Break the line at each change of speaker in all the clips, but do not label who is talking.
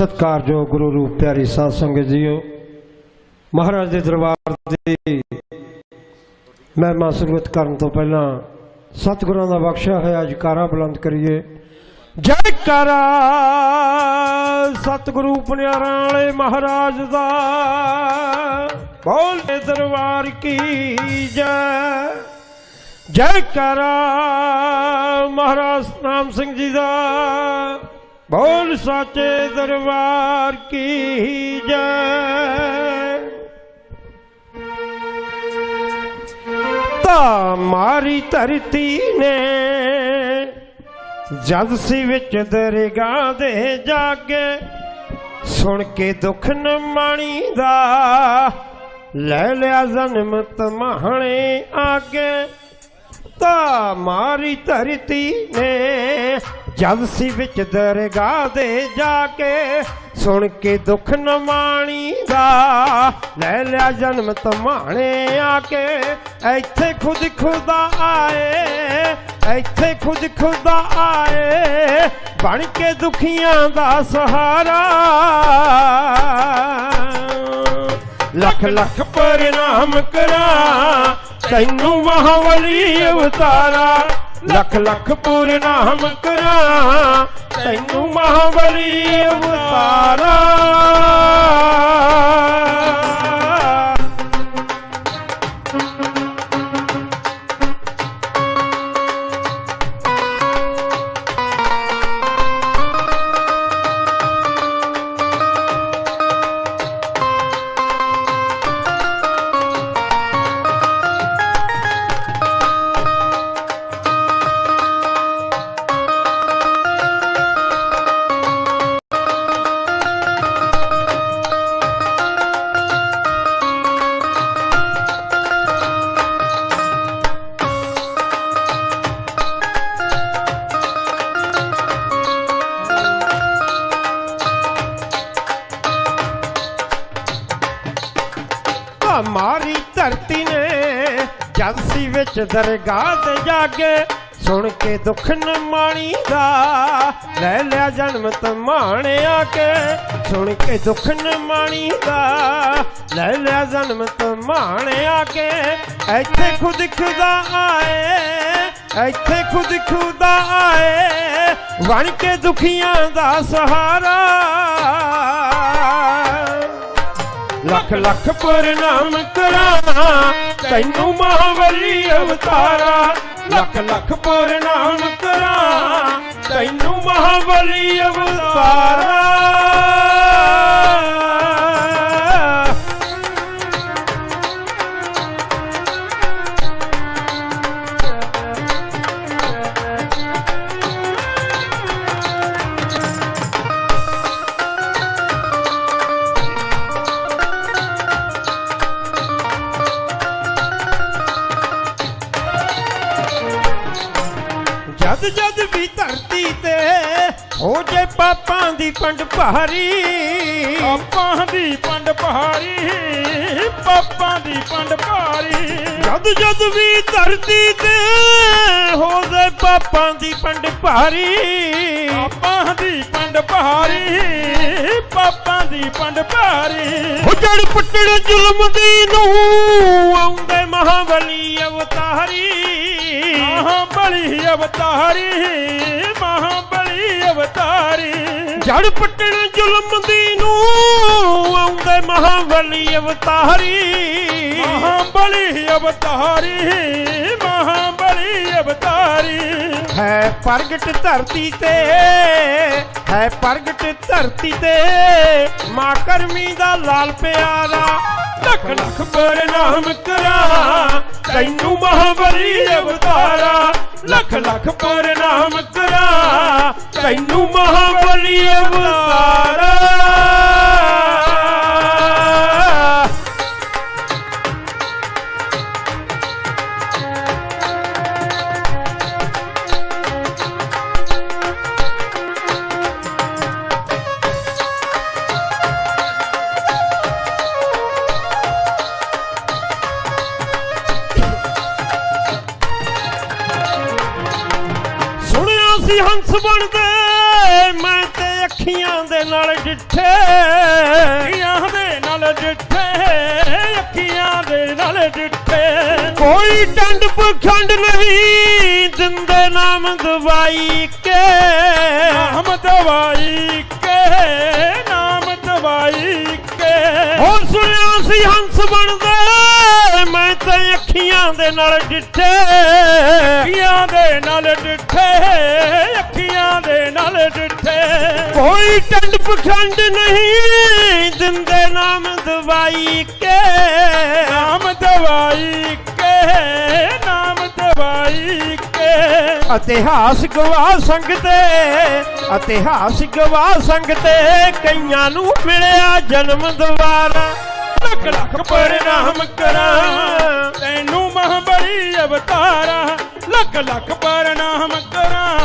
ਸਤਿਕਾਰਯੋਗ ਗੁਰੂ ਰੂਪ ਪਿਆਰੀ ਸਾਧ ਸੰਗਤ ਜੀਓ, ਮਹਾਰਾਜ ਦੇ ਦਰਬਾਰ ਦੀ ਮਹਿਮਾ ਸਰਵਤ ਕਰਨ ਤੋਂ ਪਹਿਲਾਂ ਸਤਿਗੁਰਾਂ ਦਾ ਬਖਸ਼ਿਆ ਹੋਇਆ ਜਕਾਰਾ ਬੁਲੰਦ ਕਰੀਏ। ਜੈਕਾਰਾ ਸਤਿਗੁਰੂ ਪਨਿਆਰਾਂ ਵਾਲੇ ਮਹਾਰਾਜ ਦਾ, ਬੋਲੇ ਦਰਬਾਰ ਕੀ ਜੈ। ਜੈਕਾਰਾ ਮਹਾਰਾਜ ਨਾਮ ਸਿੰਘ ਜੀ ਦਾ ਬੋਲ ਸਾਚੇ ਦਰਬਾਰ ਕੀ ਜੈ। ਤਾਂ ਮਾਰੀ ਧਰਤੀ ਨੇ, ਜਦ ਸੀ ਵਿੱਚ ਦਰਗਾਹ ਦੇ ਜਾਗੇ, ਸੁਣ ਕੇ ਦੁੱਖ ਨ ਮਾਣੀ ਦਾ, ਲੈ ਲਿਆ ਜਨਮ ਤਮਾਹਣੇ ਆਗੇ। ਤਾਂ ਮਾਰੀ ਧਰਤੀ ਨੇ ਜਦ ਸੀ ਵਿੱਚ ਦਰਗਾਹ ਦੇ ਜਾ ਕੇ ਸੁਣ ਕੇ ਦੁੱਖ ਨ ਦਾ ਲੈ ਲਿਆ ਜਨਮ ਤਮਾਣੇ ਆ ਕੇ। ਇੱਥੇ ਖੁਦ ਖੁਦਾ ਆਏ, ਇੱਥੇ ਖੁਦ ਖੁਦਾ ਆਏ, ਬਣ ਕੇ ਦੁਖੀਆਂ ਦਾ ਸਹਾਰਾ। ਲੱਖ ਲੱਖ ਪ੍ਰਣਾਮ ਕਰਾਂ, ਤੈਨੂੰ ਮਹਾਵਲੀ ਅਵਤਾਰਾ ਲੱਖ ਲੱਖ ਪ੍ਰਣਾਮ ਕਰਾਂ ਤੈਨੂੰ ਮਹਾਵਲੀ ਅਵਤਾਰਾ। ਦਰਗਾਹ ਤੇ ਜਾਗੇ ਸੁਣ ਕੇ ਦੁੱਖ ਨ ਮਾਣੀ ਦਾ ਲੈ ਲਿਆ ਜਨਮ ਤਮਾਣੇ ਆ ਕੇ ਸੁਣ ਕੇ ਦੁੱਖ ਨ ਮਾਣੀ ਦਾ ਲੈ ਲਿਆ ਜਨਮ ਤਮਾਣੇ ਆ ਕੇ ਇੱਥੇ ਖੁਦ ਖੁਦਾ ਆਏ, ਇੱਥੇ ਖੁਦ ਖੁਦਾ ਆਏ, ਬਣ ਕੇ ਦੁਖੀਆਂ ਦਾ ਸਹਾਰਾ। ਲੱਖ ਲੱਖ ਪ੍ਰਣਾਮ ਕਰਾਂ ਤੈਨੂੰ ਮਹਾਵਲੀ ਅਵਤਾਰਾ ਲੱਖ ਲੱਖ ਪ੍ਰਣਾਮ ਕਰਾਂ। ਤੈਨੂੰ ਮਹਾਵਲੀ ਅਵਤਾਰਾ। ਜਦ ਧਰਤੀ ਤੇ। ਹੋ ਜੇ ਪਾਪਾਂ ਦੀ ਪੰਡ ਭਾਰੀ
ਪਾਪਾਂ ਦੀ ਪੰਡ ਭਾਰੀ ਪਾਪਾਂ ਦੀ ਪੰਡ ਭਾਰੀ
ਜਦ ਜਦ ਵੀ ਧਰਤੀ ਤੇ ਹੋ ਜੇ ਪਾਪਾਂ ਦੀ ਪੰਡ ਭਾਰੀ
ਪਾਪਾਂ ਦੀ ਪੰਡ ਭਾਰੀ ਪਾਪਾਂ ਦੀ ਪੰਡ ਭਾਰੀ।
ਜੜ ਪੱਟੜ ਜ਼ੁਲਮ ਦੀ ਨੂੰ ਆਉਂਦੇ ਮਹਾਬਲੀ ਅਵਤਾਰੀ।
ਮਹਾਬਲੀ ਅਵਤਾਰੀ ਮਹਾਬਲੀ ਅਵਤਾਰੀ।
ਜੜ ਪੱਟਣ ਜ਼ੁਲਮ ਦੀ ਨੂੰ ਆਉਂਦੇ ਮਹਾਬਲੀ ਅਵਤਾਰੀ।
ਮਹਾਬਲੀ ਅਵਤਾਰੀ ਮਹਾਬਲੀ ਅਵਤਾਰੀ।
ਹੈ ਪ੍ਰਗਟ ਧਰਤੀ ਤੇ ਹੈ ਪ੍ਰਗਟ ਧਰਤੀ ਤੇ। ਮਾਂ ਕਰਮੀ ਦਾ ਲਾਲ ਪਿਆਰਾ, ਲੱਖ ਲੱਖ ਪ੍ਰਣਾਮ ਕਰਾਂ। ਤੈਨੂੰ ਮਹਾਬਲੀ ਅਵਤਾਰਾ, ਲੱਖ ਲੱਖ ਪ੍ਰਣਾਮ ਕਰਾਂ। ਤੈਨੂੰ ਮਹਾਬਲੀ ਅਵਤਾਰਾ। ਦੇ ਡਿੱਠੇ। ਕੋਈ ਟੰਡ ਪਖੰਡ ਨਹੀਂ ਦਿੰਦੇ ਨਾਮ ਦਵਾਈ ਕੇ।
ਨਾਮ ਦਵਾਈ ਕੇ ਨਾਮ ਦਵਾਈ ਕੇ।
ਇਤਿਹਾਸ ਗਵਾਹ ਸੰਗਤੇ ਇਤਿਹਾਸ ਗਵਾਹ ਸੰਗਤੇ ਕਈਆਂ ਨੂੰ ਮਿਲਿਆ ਜਨਮ ਦੁਬਾਰਾ
ਲੱਖ ਲੱਖ ਪ੍ਰਣਾਮ ਕਰਾਂ ਤੈਨੂੰ ਮਹਾਬਲੀ ਅਵਤਾਰਾ। ਲੱਖ ਲੱਖ ਪ੍ਰਣਾਮ ਕਰਾਂ।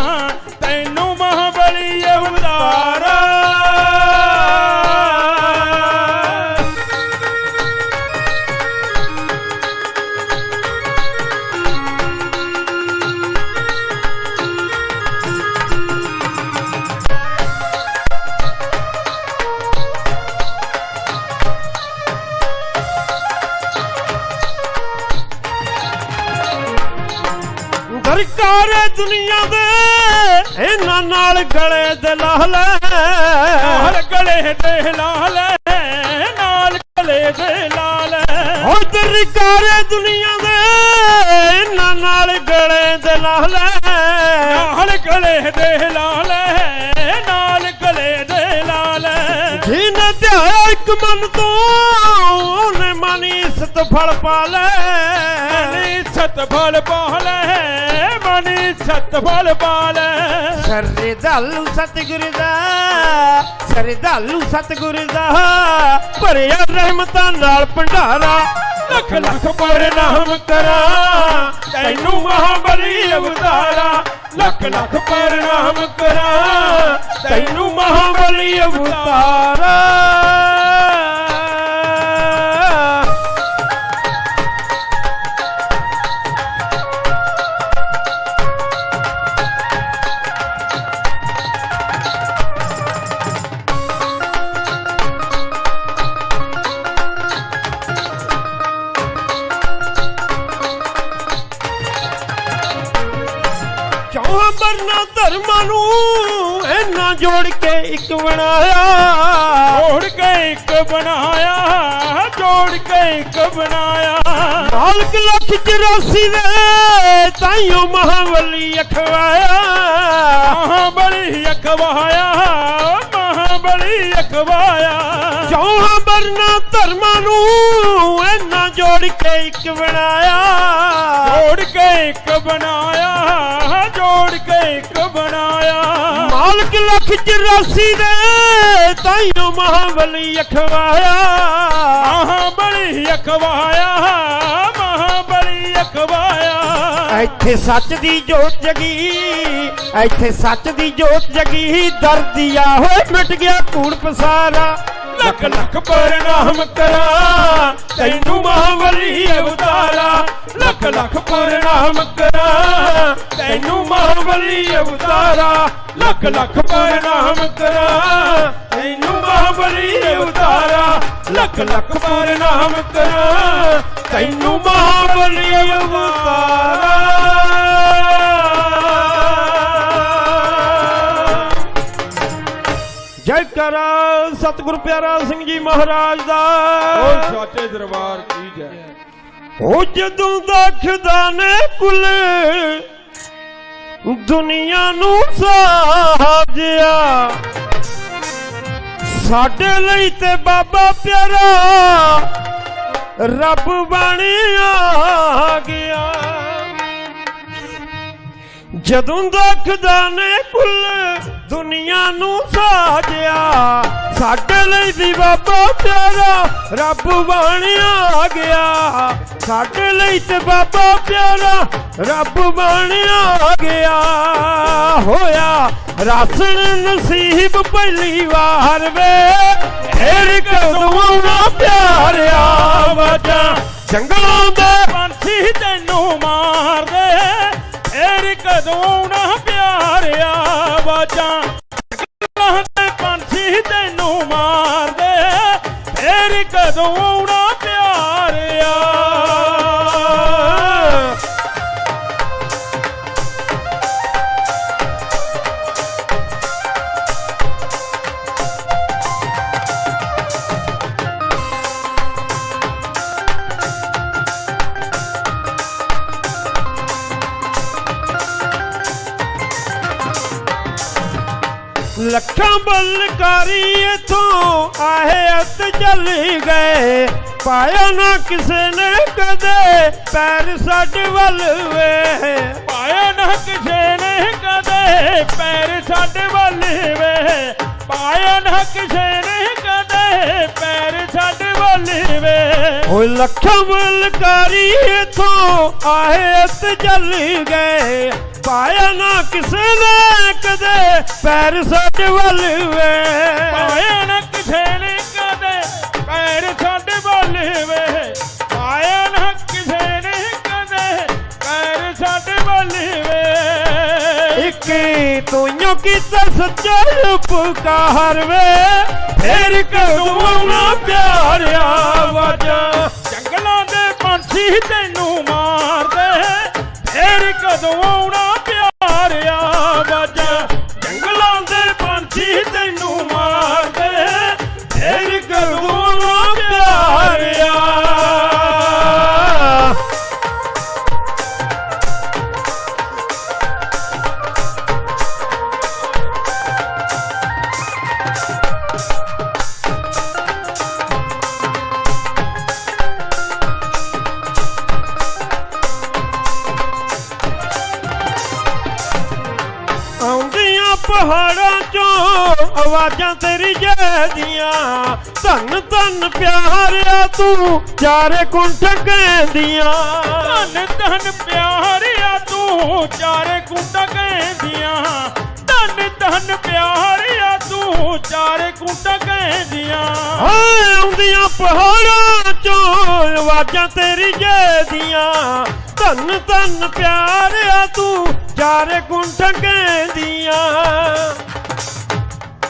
ਦਰਕਾਰੇ ਦੁਨੀਆ ਦੇ ਇਹਨਾਂ ਨਾਲ ਗਲੇ ਦੇ ਲਾਲ
ਨਾਲ ਗਲੇ ਦੇ ਲਾਲ ਨਾਲ ਗਲੇ ਦੇ ਲਾਲ
ਹੋ। ਦਰਕਾਰੇ ਦੁਨੀਆ ਦੇ ਇਹਨਾਂ ਨਾਲ ਗਲੇ ਦੇ ਲਾਲ
ਨਾਲ ਗਲੇ ਦੇ ਲਾਲ ਨਾਲ ਗਲੇ ਦੇ ਲਾਲ
ਜਿਹਨੇ ਧਿਆਇਆ ਇੱਕ ਮਨ ਤੋਂ ਉਹਨੇ ਮਨੀ ਸਤ ਫਲ ਪਾ ਲੈ
ਮਨੀ ਸਤ ਫਲ ਪਾਲੇ ਮਨੀ ਸਤ ਫਲ ਪਾਲੇ
ਸਰਦਾਲੂ ਸਤਿਗੁਰ ਦਾ ਸਰਦਾਲੂ ਸਤਿਗੁਰ ਦਾ। ਭਰਿਆ ਰਹਿਮਤਾਂ ਨਾਲ ਭੰਡਾਰਾ,
ਲੱਖ ਲੱਖ ਪ੍ਰਣਾਮ ਕਰਾਂ। ਤੈਨੂੰ ਮਹਾਬਲੀ ਅਵਤਾਰਾ, ਲੱਖ ਲੱਖ ਪ੍ਰਣਾਮ ਕਰਾਂ। ਤੈਨੂੰ ਮਹਾਬਲੀ ਅਵਤਾਰਾ
84 ਦੇ ਤਾਈਓ ਮਹਾਵਲੀ ਅਖਵਾਇਆ।
ਮਹਾਬਲੀ ਅਖਵਾਇਆ ਮਹਾਬਲੀ ਅਖਵਾਇਆ।
ਚੌਹਾਂ ਵਰਨਾ ਧਰਮਾਂ ਨੂੰ ਇਹਨਾਂ ਜੋੜ ਕੇ ਇੱਕ ਬਣਾਇਆ।
ਜੋੜ ਕੇ ਇੱਕ ਬਣਾਇਆ ਜੋੜ ਕੇ ਇੱਕ ਬਣਾਇਆ।
ਮਾਲਕ ਲੱਖ 84 ਦੇ ਤਾਈਓ ਮਹਾਵਲੀ ਅਖਵਾਇਆ।
ਮਹਾਬਲੀ ਅਖਵਾਇਆ ਅਖਵਾਇਆ
ਇੱਥੇ ਸੱਚ ਦੀ ਜੋਤ ਜਗੀ ਇੱਥੇ ਸੱਚ ਦੀ ਜੋਤ ਜਗੀ ਦਰਦੀਆ ਹੋਏ ਮਿਟ ਗਿਆ ਕੂੜ ਪਸਾਰਾ।
ਲੱਖ ਲੱਖ ਪ੍ਰਣਾਮ ਕਰਾਂ ਤੈਨੂੰ ਮਹਾਬਲੀ ਅਵਤਾਰਾ। ਲੱਖ ਲੱਖ ਪ੍ਰਣਾਮ ਕਰਾਂ ਤੈਨੂੰ ਮਹਾਬਲੀ ਅਵਤਾਰਾ। ਲੱਖ ਲੱਖ ਪ੍ਰਣਾਮ ਕਰਾਂ ਤੈਨੂੰ ਮਹਾਬਲੀ ਅਵਤਾਰਾ। ਲੱਖ ਲੱਖ ਪ੍ਰਣਾਮ ਕਰਾਂ ਤੈਨੂੰ ਮਹਾਬਲੀ ਅਵਤਾਰਾ
ਜੈ ਕਰ ਸਤਿਗੁਰ ਪਿਆਰਾ ਸਿੰਘ ਜੀ ਮਹਾਰਾਜ ਦਾ।
ਓ ਸਾਚੇ ਦਰਬਾਰ ਕੀ ਜੈ।
ਉਹ ਜਦੋਂ ਦਾ ਖੁਦਾ ਨੇ ਕੁੱਲ ਦੁਨੀਆ ਨੂੰ ਸਾਜਿਆ। ਸਾਡੇ ਲਈ ਤੇ ਬਾਬਾ ਪਿਆਰਾ ਰੱਬ ਬਣਿਆ ਗਿਆ। ਜਦੋਂ ਦਾ ਖੁਦਾ ਨੇ ਕੁੱਲ ਦੁਨੀਆ ਨੂੰ ਸਾਜਿਆ, ਸਾਡੇ ਲਈ ਦੀ ਬਾਬਾ ਪਿਆਰਾ ਰੱਬ ਬਣਿਆ ਗਿਆ। ਸਾਡੇ ਲਈ ਤੇ ਬਾਬਾ ਪਿਆਰਾ ਰੱਬ ਬਣਿਆ ਗਿਆ। ਹੋਇਆ ਰਾਸਣ ਨਸੀਬ ਪਹਿਲੀ ਵਾਰ ਵੇ, ਫੇਰ ਕਦੋਂ ਆਉਣਾ ਪਿਆਰਿਆ ਵਜਾ। ਜੰਗਲਾਂ ਦੇ
ਪੰਛੀ ਤੈਨੂੰ ਮਾਰਦੇ ਫੇਰ ਕਦੋਂ ਨਾ ਪਿਆਰਿਆ ਬਾਜਾਂ। ਲਾਹਦੇ ਪੰਛੀ ਤੈਨੂੰ ਮਾਰਦੇ। ਫੇਰ ਕਦੋਂ
ਬਲਕਾਰੀ ਇਥੋਂ ਆਏ ਅਤ ਚੱਲ ਗਏ। ਪਾਇਆ ਨਾ ਕਿਸੇ ਨੇ ਕਦੇ ਪੈਰ ਸਾਡੇ ਵੱਲ ਵੇ
ਪਾਇਆ ਨਾ ਕਿਸੇ ਨੇ ਕਦੇ ਪੈਰ ਸਾਡੇ ਵੱਲ ਵੇ ਪਾਇਆ ਨਾ ਕਿਸੇ ਨੇ ਕਦੇ ਪੈਰ ਸਾਡੇ ਵੱਲ ਵੇ
ਓਏ ਲੱਖਾਂ ਬਲਕਾਰੀ ਇਥੋਂ ਆਏ ਅਤ ਚੱਲ ਗਏ। ਪਾਇਆ ਨਾ ਕਿਸੇ ਨੇ ਕਦੇ ਪੈਰ ਸਾਡੇ ਵੱਲ ਵੇ।
ਪਾਇਆ ਨਾ ਕਿਸੇ ਨੇ ਕਦੇ ਪੈਰ ਸਾਡੇ ਵੱਲ ਵੇ। ਪਾਇਆ ਨਾ ਕਿਸੇ ਨੇ ਕਦੇ ਪੈਰ ਸਾਡੇ ਵੱਲ ਵੇ।
ਇੱਕ ਤੂੰ ਕੀਤਾ ਸੱਚਾ ਉਪਕਾਰ ਵੇ। ਫੇਰ ਕਦੋਂ ਆਉਣਾ ਪਿਆਰਿਆ ਵਾਜਾਂ।
ਜੰਗਲਾਂ ਦੇ ਪੰਛੀ ਤੈਨੂੰ ਮਾਰਦੇ। ਫੇਰ ਕਦੋਂ ਆਉਣਾ
ਪਹਾੜਾਂ ਚੋਂ ਆਵਾਜ਼ਾਂ ਤੇਰੀ ਜੈਦੀਆਂ ਧੰਨ ਧੰਨ ਪਿਆਰਿਆ ਤੂੰ ਚਾਰੇ ਕੁੰਠ ਕਹਿੰਦੀਆਂ।
ਧੰਨ ਧੰਨ ਪਿਆਰਿਆ ਤੂੰ ਚਾਰੇ ਕੁੰਡਾ ਕਹਿੰਦੀਆਂ। ਧੰਨ ਧੰਨ ਪਿਆਰਿਆ ਤੂੰ ਚਾਰੇ ਕੁੰਡਾ ਕਹਿੰਦੀਆਂ।
ਹਾਏ ਆਉਂਦੀਆਂ ਪਹਾੜਾਂ ਚੋਂ ਆਵਾਜ਼ਾਂ ਤੇਰੀ ਜੈਦੀਆਂ ਧੰਨ ਧੰਨ ਪਿਆਰਿਆ ਤੂੰ ਚਾਰੇ ਕੁੰਠ ਕਹਿੰਦੀਆਂ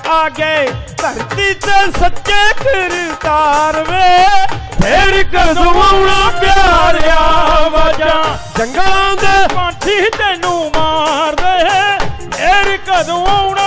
ਆ ਗਏ ਧਰਤੀ ਤੇ ਸੱਚੇ ਕਰਤਾਰ ਵੇ। ਫੇਰ ਕਦੋਂ ਆਉਣਾ ਪਿਆਰਿਆ ਵਜਾ। ਜੰਗਲਾਂ ਦੇ
ਪੰਛੀ ਤੈਨੂੰ ਮਾਰਦੇ। ਫੇਰ ਕਦੋਂ ਆਉਣਾ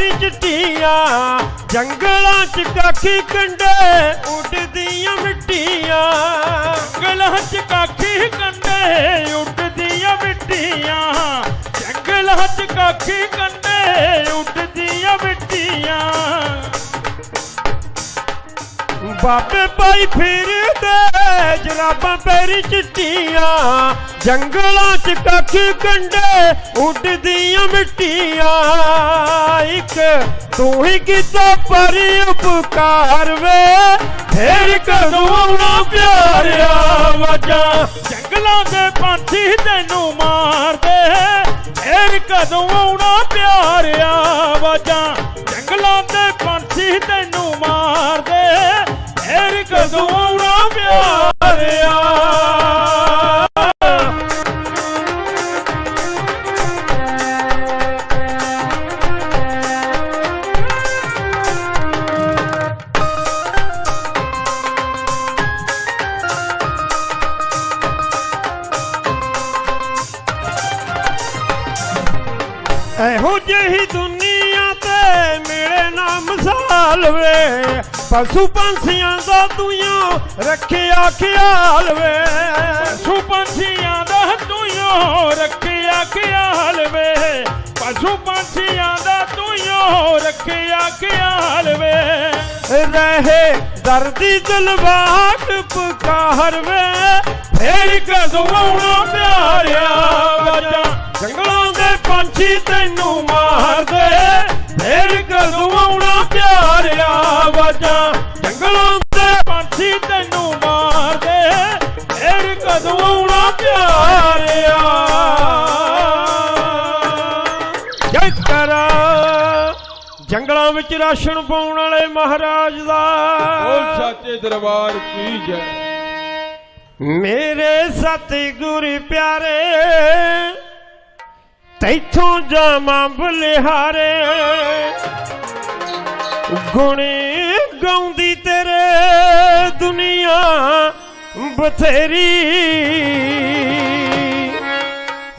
ਜਰਾਬਾਂ ਚਿੱਟੀਆਂ ਜੰਗਲਾਂ ਚ ਕਾਖੀ ਕੰਡੇ ਉੱਡਦੀਆਂ ਮਿੱਟੀਆਂ।
ਜੰਗਲਾਂ ਚ ਕਾਖੀ ਕੰਡੇ ਉੱਡਦੀਆਂ ਮਿੱਟੀਆਂ। ਜੰਗਲਾਂ ਚ ਕਾਖੀ ਕੰਡੇ ਉੱਡਦੀਆਂ ਮਿੱਟੀਆਂ।
ਬਾਬੇ ਪਾਈ ਫਿਰਦੇ ਜਰਾਬਾਂ ਪੈਰੀ ਚਿੱਟੀਆਂ, ਜੰਗਲਾਂ ਚ ਕਾਖੀ ਕੰਡੇ ਉੱਡਦੀਆਂ ਮਿੱਟੀਆਂ। ਇੱਕ ਤੂੰ ਹੀ ਕੀਤਾ ਪਰੀ ਉਪਕਾਰ ਵੇ, ਫੇਰ ਕਦੋਂ ਆਉਣਾ ਪਿਆਰਿਆ ਵਾਜਾਂ।
ਜੰਗਲਾਂ ਦੇ ਪੰਛੀ ਤੈਨੂੰ ਮਾਰਦੇ, ਫੇਰ ਕਦੋਂ ਆਉਣਾ ਪਿਆਰਿਆ ਵਾਜਾਂ। ਜੰਗਲਾਂ ਦੇ ਪੰਛੀ ਤੈਨੂੰ ਮਾਰਦੇ ਫੇਰ ਕਦੋਂ ਆਉਣਾ ਪਿਆਰਿਆ?
ਇਹੋ ਜਿਹੀ ਦੁਨੀਆ ਤੇ ਮਿਲੇ ਨਾ ਮਿਸਾਲ ਵੇ। ਪਸ਼ੂ ਪੰਛੀਆਂ ਦਾ ਤੂੰ ਰੱਖਿਆ ਖਿਆਲ ਵੇ।
ਪਸ਼ੂ ਪੰਛੀਆਂ ਦਾ ਤੂੰ ਰੱਖਿਆ ਖਿਆਲ ਵੇ। ਪਸ਼ੂ ਪੰਛੀਆਂ ਦਾ ਤੂੰ ਰੱਖਿਆ ਖਿਆਲ ਵੇ।
ਰਹੇ ਦਰਦੀ ਦਿਲਵਾਕ ਪੁਕਾਰ ਵੇ। ਫੇਰ ਕਦੋਂ ਆਉਣਾ ਪਿਆਰਿਆ ਵਾਜਾਂ। ਜੰਗਲਾਂ ਦੇ ਪੰਛੀ ਤੈਨੂੰ ਮਾਰਦੇ ਫੇਰ ਕਦੋਂ ਆਉਣਾ ਵਾਜਾਂ। ਜੰਗਲਾਂ ਦੇ
ਪੰਛੀ ਤੈਨੂੰ ਮਾਰਦੇ ਫੇਰ ਕਦੋਂ ਆਉਣਾ ਪਿਆਰਿਆ।
ਜੈ ਕਰਾ ਜੰਗਲਾਂ ਵਿੱਚ ਰਾਸ਼ਨ ਪਾਉਣ ਵਾਲੇ ਮਹਾਰਾਜ
ਬੋਲ
ਦਾ
ਸੱਚੇ ਦਰਬਾਰ ਕੀ ਜੈ।
ਮੇਰੇ ਸਤਿਗੁਰ ਪਿਆਰੇ ਤੈਥੋਂ ਜਾਵਾਂ ਬਲਿਹਾਰੇ। ਗੁਣ ਗਾਉਂਦੀ ਤੇਰੇ ਦੁਨੀਆ ਬਥੇਰੀ।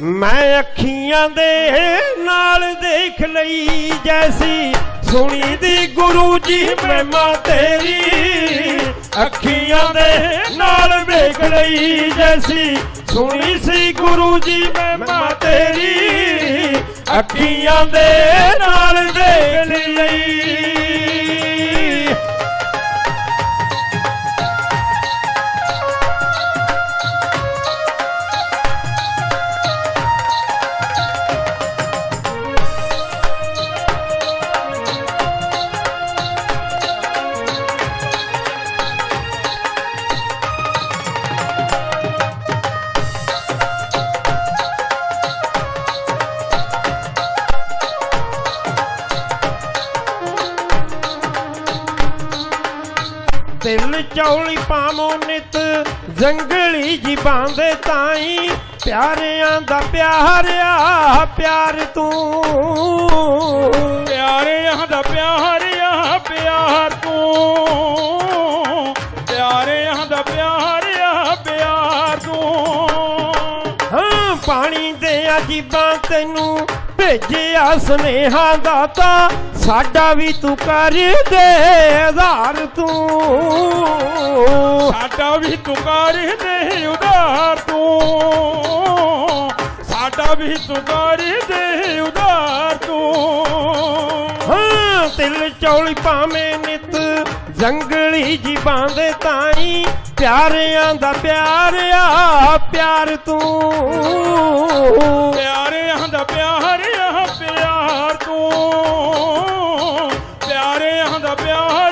ਮੈਂ ਅੱਖੀਆਂ ਦੇ ਨਾਲ ਦੇਖ ਲਈ ਜੈਸੀ ਸੁਣੀ ਦੀ ਗੁਰੂ ਜੀ ਮਹਿਮਾ ਤੇਰੀ। ਅੱਖੀਆਂ ਦੇ ਨਾਲ ਵੇਖ ਲਈ ਜੈਸੀ ਸੁਣੀ ਸੀ ਗੁਰੂ ਜੀ ਮਹਿਮਾ ਤੇਰੀ। ਅੱਖੀਆਂ ਦੇ ਨਾਲ ਦੇਖ ਲਈ। ਜੰਗਲੀ ਜੀਬਾਂ ਦੇ ਤਾਈ ਪਿਆਰਿਆਂ ਦਾ ਪਿਆਰਿਆ ਪਿਆਰ ਤੂੰ।
ਪਿਆਰਿਆਂ ਦਾ ਪਿਆਰਿਆ ਪਿਆਰ ਤੂੰ। ਪਿਆਰਿਆਂ ਦਾ ਪਿਆਰਿਆ ਪਿਆਰ ਤੂੰ।
ਹਾਂ ਪਾਣੀ ਦੇ ਅਜੀਬਾਂ ਤੈਨੂੰ ਭੇਜਿਆ ਸੁਨੇਹਾ ਦਾਤਾ ਸਾਡਾ ਵੀ ਤੂੰ ਕਰ ਦੇ ਆਧਾਰ ਤੂੰ।
ਸਾਡਾ ਵੀ ਤੂੰ ਕਰ ਦੇ ਉਧਾਰ ਤੂੰ। ਸਾਡਾ ਵੀ ਤੂੰ ਕਰ ਦੇ ਉਧਾਰ ਤੂੰ।
ਹਾਂ ਤਿਲ ਚੌਲੀ ਪਾਵੇਂ ਨਿਤ ਜੰਗਲੀ ਜੀਬਾਂ ਦੇ ਤਾਈ ਪਿਆਰਿਆਂ ਦਾ ਪਿਆਰਿਆ ਪਿਆਰ ਤੂੰ।
ਪਿਆਰਿਆਂ ਦਾ ਪਿਆਰਿਆ ਪਿਆਰ ਤੂੰ। ਪਿਆਰਿਆਂ ਦਾ ਪਿਆਰ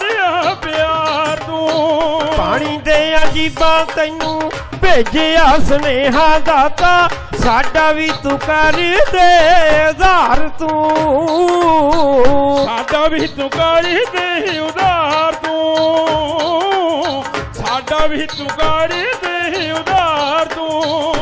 ਪਾਣੀ ਦੇ ਅਜੀਬਾ ਤੈਨੂੰ ਭੇਜਿਆ ਸੁਨੇਹਾ ਦਾਤਾ। ਸਾਡਾ ਵੀ ਤੂੰ ਕਰ ਦੇ ਆਧਾਰ ਤੂੰ।
ਸਾਡਾ ਵੀ ਤੂੰ ਕਰ ਦੇ ਉਧਾਰ ਤੂੰ। ਸਾਡਾ ਵੀ ਤੂੰ ਕਰ ਦੇ ਉਧਾਰ ਤੂੰ।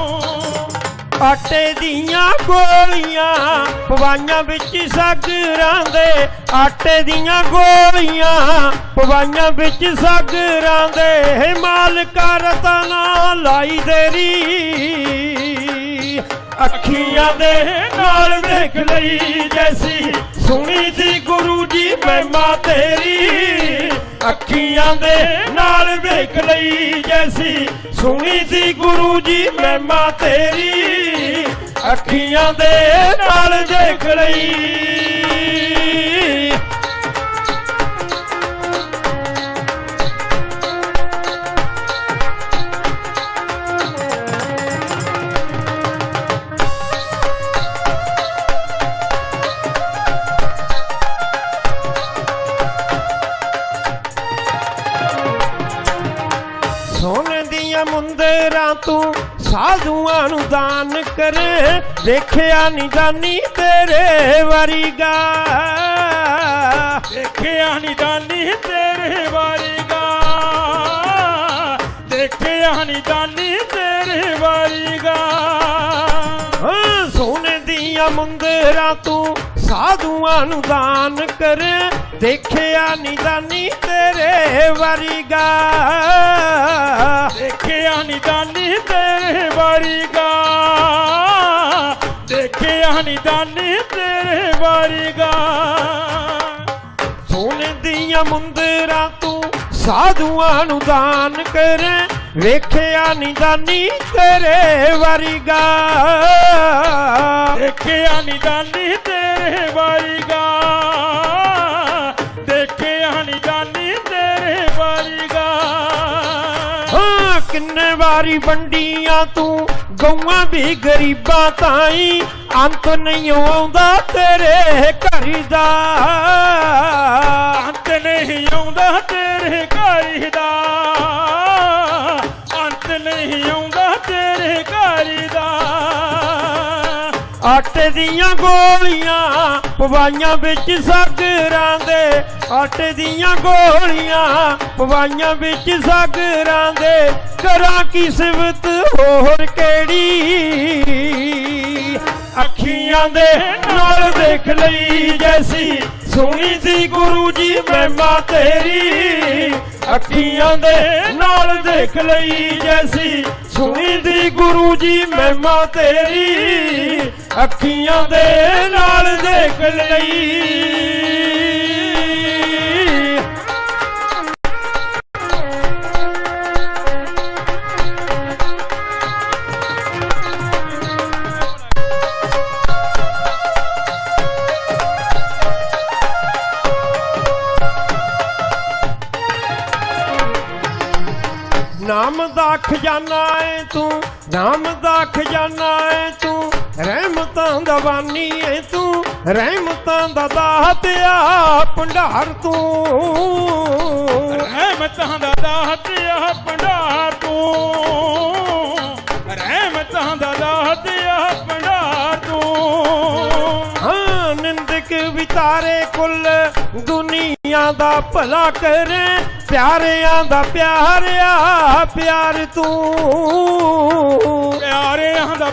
ਆਟੇ ਦੀਆਂ ਗੋਲੀਆਂ, ਪਵਾਈਆਂ ਵਿੱਚ ਸਾਗਰਾਂ ਦੇ ਆਟੇ ਦੀਆਂ ਗੋਲੀਆਂ, ਪਵਾਈਆਂ ਵਿੱਚ ਸਾਗਰਾਂ ਦੇ ਮਾਲਕਾ ਰਤਨਾ ਲਾਈ ਦੇਰੀ। ਅੱਖੀਆਂ ਦੇ ਨਾਲ ਵੇਖ ਲਈ ਜੈਸੀ, ਸੁਣੀ ਸੀ ਗੁਰੂ ਜੀ ਮਹਿਮਾ ਤੇਰੀ। ਅੱਖੀਆਂ ਦੇ ਨਾਲ ਵੇਖ ਲਈ ਜੈਸੀ, ਸੁਣੀ ਸੀ ਗੁਰੂ ਜੀ ਮਹਿਮਾ ਤੇਰੀ। ਅੱਖੀਆਂ ਦੇ ਨਾਲ ਦੇਖ ਲਈ। ਸੋਨੇ ਦੀਆਂ ਮੁੰਦਰਾਂ ਤੂੰ ਸਾਧੂਆਂ ਨੂੰ ਦਾਨ ਕਰੇ ਦੇਖਿਆ ਨਹੀਂ ਦਾਨੀ ਤੇਰੇ ਵਰਗਾ।
ਦੇਖਿਆ ਨੀ ਦਾਨੀ ਤੇਰੇ ਵਾਰੀਗਾ। ਦੇਖਿਆ ਨੀ ਦਾਨੀ ਤੇਰੇ ਵਾਰੀਗਾ।
ਹਾਂ ਸੋਨੇ ਦੀਆਂ ਮੁੰਦਰਾਂ ਤੂੰ ਸਾਧੂਆਂ ਨੂੰ ਦਾਨ ਕਰੇ, ਦੇਖਿਆ ਨਹੀਂ ਦਾਨੀ ਤੇਰੇ ਵਰਗਾ।
ਦੇਖਿਆ ਨੀ ਦਾਨੀ ਤੇਰੇ ਵਾਰੀਗਾ। ਦੇਖਿਆ ਨੀ ਦਾਨੀ ਤੇਰੇ ਵਾਰੀਗਾ।
ਸੋਨੇ ਦੀਆਂ ਮੁੰਦਰਾਂ ਤੂੰ ਸਾਧੂਆਂ ਨੂੰ ਦਾਨ ਕਰੇ ਵੇਖਿਆ ਨਹੀਂ ਦਾਨੀ ਤੇਰੇ ਵਰਗਾ।
ਦੇਖਿਆ ਨਹੀਂ ਦਾਨੀ ਤੇਰੇ ਵਾਰੀਗਾ। ਦੇਖਿਆ ਨਹੀਂ ਦਾਨੀ ਤੇਰੇ ਵਾਰੀਗਾ।
ਹਾਂ, ਕਿੰਨੇ ਵਾਰੀ ਵੰਡੀਆਂ ਤੂੰ, ਗਊਆਂ ਵੀ ਗਰੀਬਾਂ ਤਾਈ। ਅੰਤ ਨਹੀਂ ਆਉਂਦਾ ਤੇਰੇ ਘਰ ਦਾ।
ਅੰਤ ਨਹੀਂ ਆਉਂਦਾ ਤੇਰੇ ਘਰ ਦਾ।
ਆਟੇ ਦੀਆਂ ਗੋਲੀਆਂ, ਪਵਾਈਆਂ ਵਿੱਚ ਸਾਗਰਾਂ ਦੇ ਆਟੇ ਦੀਆਂ ਗੋਲੀਆਂ, ਪਵਾਈਆਂ ਵਿੱਚ ਸਾਗਰਾਂ ਦੇ ਕਰਾਂ ਕੀ ਸਿਵਤ ਹੋਰ ਕਿਹੜੀ? ਅੱਖੀਆਂ ਦੇ ਨਾਲ ਦੇਖ ਲਈ ਜੈਸੀ, ਸੋਹਣੀ ਦੀ ਗੁਰੂ ਜੀ, ਮਹਿਮਾ ਤੇਰੀ। ਅੱਖੀਆਂ ਦੇ ਨਾਲ ਦੇਖ ਲਈ ਜੈਸੀ ਸੁਣੀ ਦੀ ਗੁਰੂ ਜੀ ਮਹਿਮਾ ਤੇਰੀ ਅੱਖੀਆਂ ਦੇ ਨਾਲ ਦੇਖ ਲਈ। ਨਾਮ ਦਾ ਖਜ਼ਾਨਾ ਏ ਤੂੰ ਰਹਿਮਤਾਂ ਦਾ ਬਾਨੀ ਏ ਤੂੰ ਰਹਿਮਤਾਂ ਦਾ ਦਾਤਿਆ ਭੰਡਾਰ ਤੂੰ।
ਰਹਿਮਤਾਂ ਦਾ ਦਾਤਿਆ ਭੰਡਾਰ ਤੂੰ ਰਹਿਮਤਾਂ ਦਾ ਦਾਤਿਆ ਭੰਡਾਰ ਤੂੰ।
ਹਾਂ ਨਿੰਦਕ ਵਿਤਾਰੇ ਕੁੱਲ ਦੁਨੀਆ ਦਾ ਭਲਾ ਕਰੇ ਪਿਆਰਿਆਂ ਦਾ ਪਿਆਰਿਆ ਪਿਆਰ ਤੂੰ।
ਪਿਆਰਿਆਂ ਦਾ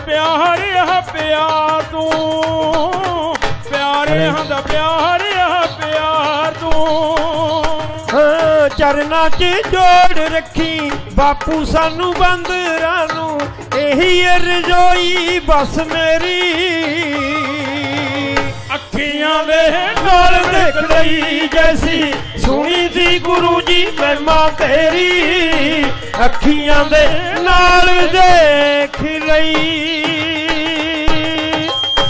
ਪਿਆਰ ਆ ਪਿਆਰ ਤੂੰ। ਪਿਆਰਿਆਂ ਦਾ ਪਿਆਰ ਆ ਪਿਆਰ ਤੂੰ।
ਹਾਂ ਚਰਨਾਂ 'ਚ ਜੋੜ ਰੱਖੀ ਬਾਪੂ ਸਾਨੂੰ ਬੰਦਰਾਂ ਨੂੰ ਇਹੀ ਰਜੋਈ ਬਸ ਮੇਰੀ।
ਅੱਖੀਆਂ ਦੇ
ਨਾਲ ਦੇਖ ਲਈ ਜੈਸੀ ਸੁਣੀ ਦੀ ਗੁਰੂ ਜੀ ਮਹਿਮਾ ਤੇਰੀ। ਅੱਖੀਆਂ ਦੇ ਨਾਲ ਦੇਖ ਲਈ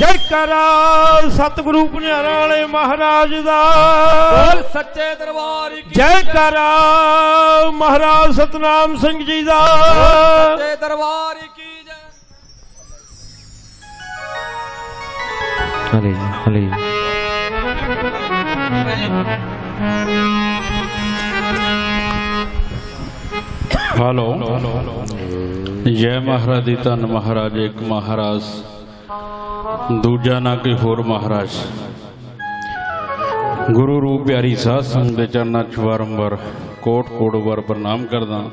ਜੈ ਕਰਾ ਸਤਿਗੁਰੂ ਪੁਨਿਆਰਾ ਵਾਲੇ ਮਹਾਰਾਜ ਦਾ।
ਬੋਲ ਸੱਚੇ ਦਰਬਾਰ ਕੀ
ਜੈ ਕਰਾ ਮਹਾਰਾਜ ਸਤਨਾਮ ਸਿੰਘ ਜੀ ਦਾ।
ਸੱਚੇ ਦਰਬਾਰ ਕੀ ਜੈ।
ਹਲੇ ਹਲੇ
ਹਲੋ। ਜੈ ਮਹਾਰਾਜ ਦੀ ਧੰਨ ਮਹਾਰਾਜ ਇੱਕ ਮਹਾਰਾਜ। ਦੂਜਾ ਨਾ ਕੋਈ ਹੋਰ ਮਹਾਰਾਜ। ਗੁਰੂ ਰੂਪ ਪਿਆਰੀ ਸਾਧ ਸੰਗਤ ਦੇ ਚਰਨਾਂ 'ਚ ਵਾਰੰਵਾਰ ਕੋਟ ਕੋਟ ਵਾਰ ਪ੍ਰਣਾਮ ਕਰਦਾ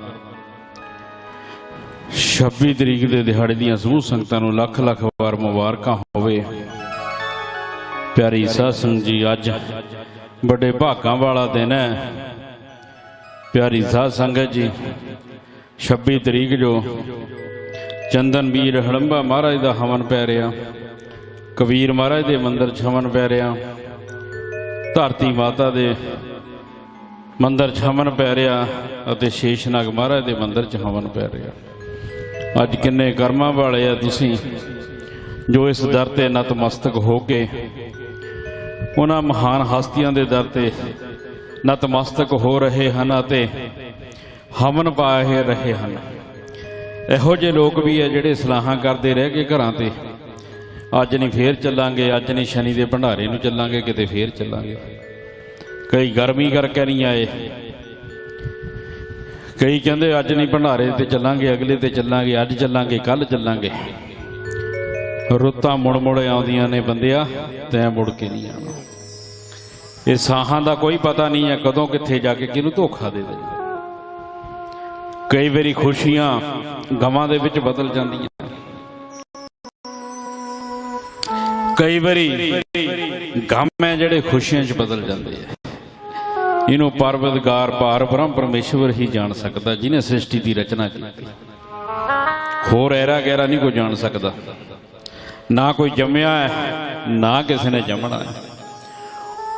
26 ਤਰੀਕ ਦੇ ਦਿਹਾੜੇ ਦੀਆਂ ਸਮੂਹ ਸੰਗਤਾਂ ਨੂੰ ਲੱਖ ਲੱਖ ਵਾਰ ਮੁਬਾਰਕਾਂ ਹੋਵੇ। ਪਿਆਰੀ ਸਾਧ ਸੰਗਤ ਜੀ, ਅੱਜ ਵੱਡੇ ਭਾਗਾਂ ਵਾਲਾ ਦਿਨ ਹੈ। ਪਿਆਰੀ ਸਾਧ ਸੰਗਤ ਜੀ 26 ਤਰੀਕ ਜੋ ਚੰਦਨ ਵੀਰ ਹੜੰਬਾ ਮਹਾਰਾਜ ਦਾ ਹਵਨ ਪੈ ਰਿਹਾ। ਕਬੀਰ ਮਹਾਰਾਜ ਦੇ ਮੰਦਰ 'ਚ ਹਵਨ ਪੈ ਰਿਹਾ। ਧਰਤੀ ਮਾਤਾ ਦੇ ਮੰਦਰ 'ਚ ਹਵਨ ਪੈ ਰਿਹਾ ਅਤੇ ਸ਼ੇਸ਼ਨਾਗ ਮਹਾਰਾਜ ਦੇ ਮੰਦਰ 'ਚ ਹਵਨ ਪੈ ਰਿਹਾ। ਅੱਜ ਕਿੰਨੇ ਕਰਮਾਂ ਵਾਲੇ ਆ ਤੁਸੀਂ, ਜੋ ਇਸ ਦਰ ਤੇ ਨਤਮਸਤਕ ਹੋ ਕੇ, ਉਹਨਾਂ ਮਹਾਨ ਹਸਤੀਆਂ ਦੇ ਦਰ ਤੇ ਨਤਮਸਤਕ ਹੋ ਰਹੇ ਹਨ ਅਤੇ ਹਵਨ ਪਾਏ ਰਹੇ ਹਨ। ਇਹੋ ਜਿਹੇ ਲੋਕ ਵੀ ਆ ਜਿਹੜੇ ਸਲਾਹਾਂ ਕਰਦੇ ਰਹਿ ਗਏ ਘਰਾਂ ਤੇ ਅੱਜ ਨਹੀਂ ਫੇਰ ਚੱਲਾਂਗੇ, ਅੱਜ ਨਹੀਂ ਸ਼ਨੀ ਦੇ ਭੰਡਾਰੇ ਨੂੰ ਚੱਲਾਂਗੇ, ਕਿਤੇ ਫੇਰ ਚੱਲਾਂਗੇ। ਕਈ ਗਰਮੀ ਕਰਕੇ ਨਹੀਂ ਆਏ। ਕਈ ਕਹਿੰਦੇ ਅੱਜ ਨਹੀਂ ਭੰਡਾਰੇ ਤੇ ਚੱਲਾਂਗੇ, ਅਗਲੇ ਤੇ ਚੱਲਾਂਗੇ, ਅੱਜ ਚੱਲਾਂਗੇ, ਕੱਲ ਚੱਲਾਂਗੇ। ਰੁੱਤਾਂ ਮੁੜ ਮੁੜ ਆਉਂਦੀਆਂ ਨੇ ਬੰਦਿਆ, ਤੈਂ ਮੁੜ ਕੇ ਨਹੀਂ ਆਉਣਾ। ਇਹ ਸਾਹਾਂ ਦਾ ਕੋਈ ਪਤਾ ਨਹੀਂ ਹੈ ਕਦੋਂ ਕਿੱਥੇ ਜਾ ਕੇ ਕਿਹਨੂੰ ਧੋਖਾ ਦੇ ਦੇ ਕਈ ਵਾਰੀ ਖੁਸ਼ੀਆਂ ਗਮਾਂ ਦੇ ਵਿੱਚ ਬਦਲ ਜਾਂਦੀਆਂ। ਕਈ ਵਾਰੀ ਗਮ ਹੈ ਜਿਹੜੇ ਖੁਸ਼ੀਆਂ 'ਚ ਬਦਲ ਜਾਂਦੇ ਆ। ਇਹਨੂੰ ਪਰਵਤਗਾਰ ਪਾਰ ਬ੍ਰਹਮ ਪਰਮੇਸ਼ਵਰ ਹੀ ਜਾਣ ਸਕਦਾ ਜਿਨੇ ਸ੍ਰਿਸ਼ਟੀ ਦੀ ਰਚਨਾ ਕੀਤੀ। ਹੋਰ ਐਰਾ ਗੈਰਾ ਨਹੀਂ ਕੋਈ ਜਾਣ ਸਕਦਾ। ਨਾ ਕੋਈ ਜੰਮਿਆ ਹੈ, ਨਾ ਕਿਸੇ ਨੇ ਜੰਮਣਾ ਹੈ।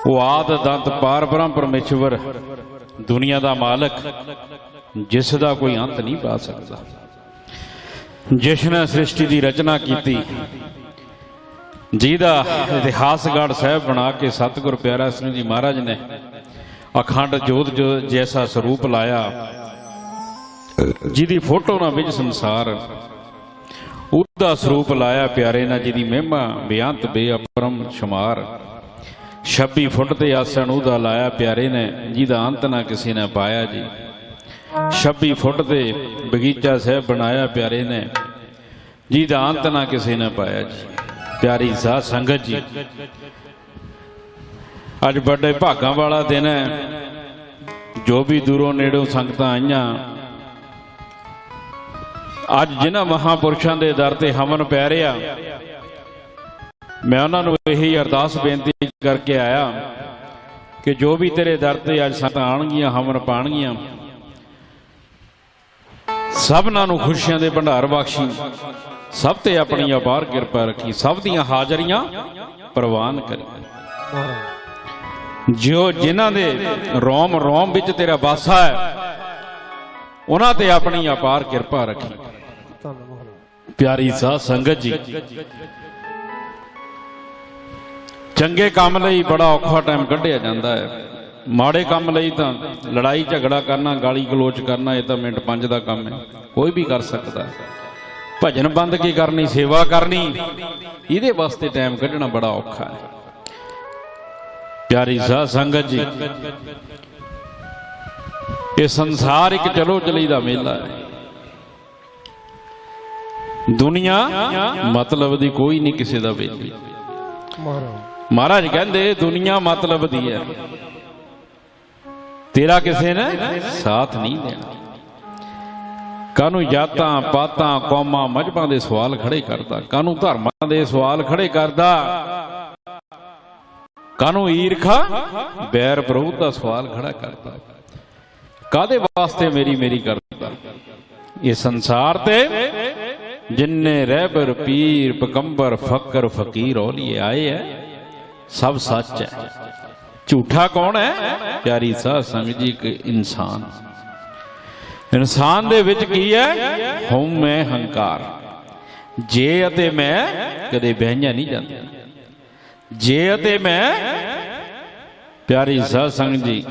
ਉਹ ਆਦ ਦੰਤ ਪਾਰ ਬ੍ਰਹਮ ਪਰਮੇਸ਼ਵਰ, ਦੁਨੀਆ ਦਾ ਮਾਲਕ, ਜਿਸ ਦਾ ਕੋਈ ਅੰਤ ਨਹੀਂ ਪਾ ਸਕਦਾ। ਜਿਸ ਨੇ ਸ੍ਰਿਸ਼ਟੀ ਦੀ ਰਚਨਾ ਕੀਤੀ ਜਿਹਦਾ ਇਤਿਹਾਸਗੜ ਸਾਹਿਬ ਬਣਾ ਕੇ ਸਤਿਗੁਰ ਪਿਆਰਾ ਸਿੰਘ ਜੀ ਮਹਾਰਾਜ ਨੇ ਅਖੰਡ ਜੋਤ ਜੋ ਜੈਸਾ ਸਰੂਪ ਲਾਇਆ, ਜਿਹਦੀ ਫੋਟੋ ਨਾਲ ਵਿੱਚ ਸੰਸਾਰ, ਉਹਦਾ ਸਰੂਪ ਲਾਇਆ ਪਿਆਰੇ ਨਾਲ ਜਿਹਦੀ ਮਹਿਮਾ ਬੇਅੰਤ ਬੇਅਪਰਮ ਸ਼ੁਮਾਰ। 26 ਫੁੱਟ ਤੇ ਆਸਣ ਉਹਦਾ ਲਾਇਆ ਪਿਆਰੇ ਨੇ, ਜਿਹਦਾ ਅੰਤ ਨਾ ਕਿਸੇ ਨੇ ਪਾਇਆ ਜੀ। 26 ਫੁੱਟ ਤੇ ਬਗੀਚਾ ਸਾਹਿਬ ਬਣਾਇਆ ਪਿਆਰੇ ਨੇ, ਜਿਹਦਾ ਅੰਤ ਨਾ ਕਿਸੇ ਨੇ ਪਾਇਆ ਜੀ। ਪਿਆਰੀ ਸਾਧ ਸੰਗਤ ਜੀ। ਅੱਜ ਵੱਡੇ ਭਾਗਾਂ ਵਾਲਾ ਦਿਨ ਹੈ। ਜੋ ਵੀ ਦੂਰੋਂ ਨੇੜੋਂ ਸੰਗਤਾਂ ਆਈਆਂ, ਅੱਜ ਜਿਨ੍ਹਾਂ ਮਹਾਪੁਰਸ਼ਾਂ ਦੇ ਦਰ ਤੇ ਹਮਨ ਪੈ ਰਿਹਾ, ਮੈਂ ਉਹਨਾਂ ਨੂੰ ਇਹੀ ਅਰਦਾਸ ਬੇਨਤੀ ਕਰਕੇ ਆਇਆ ਕਿ ਜੋ ਵੀ ਤੇਰੇ ਦਰ ਤੇ ਅੱਜ ਸੰਗਤਾਂ ਆਣਗੀਆਂ ਹਮਨ ਪਾਣਗੀਆਂ ਸਭਨਾਂ ਨੂੰ ਖੁਸ਼ੀਆਂ ਦੇ ਭੰਡਾਰ ਬਖਸ਼ੀ। ਸਭ ਤੇ ਆਪਣੀ ਅਪਾਰ ਕਿਰਪਾ ਰੱਖੀ, ਸਭ ਦੀਆਂ ਹਾਜ਼ਰੀਆਂ ਪ੍ਰਵਾਨ ਕਰੀ। ਜੋ ਜਿਨ੍ਹਾਂ ਦੇ ਰੋਮ ਰੋਮ ਵਿੱਚ ਤੇਰਾ ਵਾਸਾ ਹੈ, ਉਹਨਾਂ ਤੇ ਆਪਣੀ ਅਪਾਰ ਕਿਰਪਾ ਰੱਖੀ। ਪਿਆਰੀ ਸਾਧ ਸੰਗਤ ਜੀ, ਚੰਗੇ ਕੰਮ ਲਈ ਬੜਾ ਔਖਾ ਟਾਈਮ ਕੱਢਿਆ ਜਾਂਦਾ ਹੈ। ਮਾੜੇ ਕੰਮ ਲਈ ਤਾਂ ਲੜਾਈ ਝਗੜਾ ਕਰਨਾ ਗਾਲੀ ਗਲੋਚ ਕਰਨਾ, ਇਹ ਤਾਂ ਮਿੰਟ ਪੰਜ ਦਾ ਕੰਮ ਹੈ। ਕੋਈ ਵੀ ਕਰ ਸਕਦਾ। ਹੈ। ਭਜਨ ਬੰਦ ਕੀ ਕਰਨੀ, ਸੇਵਾ ਕਰਨੀ? ਇਹਦੇ ਵਾਸਤੇ ਟਾਈਮ ਕੱਢਣਾ ਬੜਾ ਔਖਾ ਹੈ। ਪਿਆਰੀ ਸਾਧ ਸੰਗਤ ਜੀ, ਇਹ ਸੰਸਾਰ ਇੱਕ ਚਲੋ ਚਲੀ ਦਾ ਮੇਲਾ ਹੈ। ਦੁਨੀਆ ਮਤਲਬ ਦੀ ਕੋਈ ਨਹੀਂ ਕਿਸੇ ਦਾ ਵੇਲੀ।
ਮਹਾਰਾਜ
ਕਹਿੰਦੇ, ਦੁਨੀਆ ਮਤਲਬ ਦੀ ਹੈ। ਤੇਰਾ ਕਿਸੇ ਨੇ ਸਾਥ ਨਹੀਂ ਦੇਣਾ। ਕਾਨੂੰ ਜਾਤਾਂ, ਪਾਤਾਂ, ਕੌਮਾਂ ਮਜਬਾਂ ਦੇ ਸਵਾਲ ਖੜੇ ਕਰਦਾ? ਕਾਨੂੰ ਧਰਮਾਂ ਦੇ ਸਵਾਲ ਖੜੇ ਕਰਦਾ? ਕਾਨੂੰ ਈਰਖਾ? ਬੈਰ ਪ੍ਰਭੂ ਦਾ ਸਵਾਲ ਖੜਾ ਕਰਦਾ। ਕਾਦੇ ਵਾਸਤੇ ਮੇਰੀ ਮੇਰੀ ਕਰਦਾ? ਇਹ ਸੰਸਾਰ ਤੇ ਜਿੰਨੇ ਰਹਿਬਰ, ਪੀਰ ਪਕੰਬਰ ਫਕਰ, ਫਕੀਰ, ਔਲੀਏ ਆਏ ਹੈ ਸਭ ਸੱਚ ਹੈ ਝੂਠਾ ਕੌਣ ਹੈ ਪਿਆਰੀ ਸਾਧ ਸੰਗਤ ਜੀ, ਇੱਕ ਇਨਸਾਨ। ਇਨਸਾਨ ਦੇ ਵਿੱਚ ਕੀ ਹੈ? ਹਉਮੈ ਹੰਕਾਰ। ਜੇ ਅਤੇ ਮੈਂ ਕਦੇ ਬਹਿഞ്ഞਾ ਨਹੀਂ ਜਾਂਦਾ ਜੇ ਅਤੇ ਮੈਂ ਪਿਆਰੀ ਸਾਧ ਸੰਗਤ ਜੀ,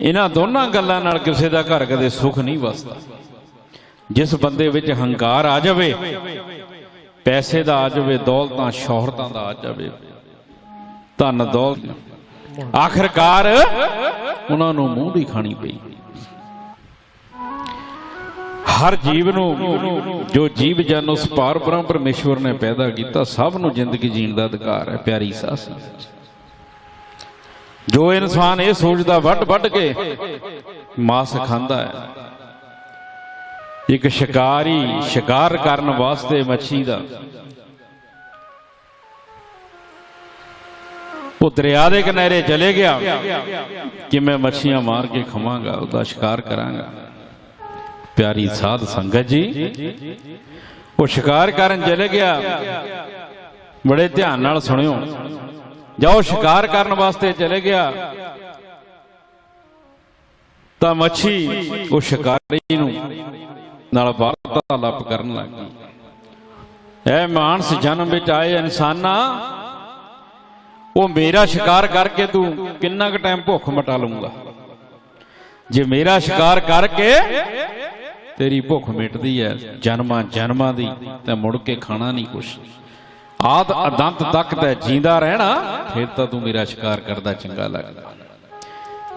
ਇਹਨਾਂ ਦੋਨਾਂ ਗੱਲਾਂ ਨਾਲ ਕਿਸੇ ਦਾ ਘਰ ਕਦੇ ਸੁਖ ਨਹੀਂ ਵਸਦਾ। ਜਿਸ ਬੰਦੇ ਵਿੱਚ ਹੰਕਾਰ ਆ ਜਾਵੇ, ਪੈਸੇ ਦਾ ਆ ਜਾਵੇ, ਦੌਲਤਾਂ, ਸ਼ੋਹਰਤਾਂ ਦਾ ਆ ਜਾਵੇ, ਧਨ ਦੌਲਤ। ਆਖਰਕਾਰ ਉਹਨਾਂ ਨੂੰ ਮੂੰਹ ਦੀ ਖਾਣੀ ਪਈ। ਹਰ ਜੀਵ ਨੂੰ, ਜੋ ਜੀਵ ਜਨ ਉਸ ਪਾਰ ਬ੍ਰਹਮ ਪਰਮੇਸ਼ਵਰ ਨੇ ਪੈਦਾ ਕੀਤਾ, ਸਭ ਨੂੰ ਜ਼ਿੰਦਗੀ ਜੀਣ ਦਾ ਅਧਿਕਾਰ ਹੈ, ਪਿਆਰੀ ਸਾਧ ਜੋ। ਇਨਸਾਨ ਇਹ ਸੋਚਦਾ ਵੱਡ ਵੱਡ ਕੇ ਮਾਸ ਖਾਂਦਾ ਹੈ, ਇੱਕ ਸ਼ਿਕਾਰੀ ਸ਼ਿਕਾਰ ਕਰਨ ਵਾਸਤੇ ਮੱਛੀ ਦਾ, ਉਹ ਦਰਿਆ ਦੇ ਕਿਨਾਰੇ ਚਲੇ ਗਿਆ, ਕਿ ਮੈਂ ਮੱਛੀਆਂ ਮਾਰ ਕੇ ਖਾਵਾਂਗਾ, ਉਹਦਾ ਸ਼ਿਕਾਰ ਕਰਾਂਗਾ। ਪਿਆਰੀ ਸਾਧ ਸੰਗਤ ਜੀ, ਉਹ ਸ਼ਿਕਾਰ ਕਰਨ ਚਲੇ ਗਿਆ। ਬੜੇ ਧਿਆਨ ਨਾਲ ਸੁਣਿਓ। ਜਾਓ ਸ਼ਿਕਾਰ ਕਰਨ ਵਾਸਤੇ ਚਲੇ ਗਿਆ। ਤਾਂ ਮੱਛੀ ਉਹ ਸ਼ਿਕਾਰੀ ਨੂੰ ਨਾਲ ਵਾਰਤਾਲਾਪ ਕਰਨ ਲੱਗ ਗਈ। ਐ ਮਾਨਸ ਜਨਮ ਵਿੱਚ ਆਏ ਇਨਸਾਨਾ, ਉਹ ਮੇਰਾ ਸ਼ਿਕਾਰ ਕਰਕੇ ਤੂੰ ਕਿੰਨਾ ਕੁ ਟਾਈਮ ਭੁੱਖ ਮਟਾ ਲਊਂਗਾ? ਜੇ ਮੇਰਾ ਸ਼ਿਕਾਰ ਕਰਕੇ ਤੇਰੀ ਭੁੱਖ ਮਿਟਦੀ ਹੈ ਜਨਮਾਂ ਜਨਮਾਂ ਦੀ, ਤੇ ਮੁੜ ਕੇ ਖਾਣਾ ਨਹੀਂ ਕੁਛ। ਆਦ ਅਦੰਤ ਤੱਕ ਤੇ ਜੀਂਦਾ ਰਹਿਣਾ, ਫਿਰ ਤਾਂ ਤੂੰ ਮੇਰਾ ਸ਼ਿਕਾਰ ਕਰਦਾ ਚੰਗਾ ਲੱਗਦਾ।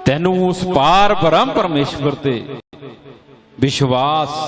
ਤੈਨੂੰ ਉਸ ਪਾਰ ਬ੍ਰਹਮ ਪਰਮੇਸ਼ਵਰ ਤੇ ਵਿਸ਼ਵਾਸ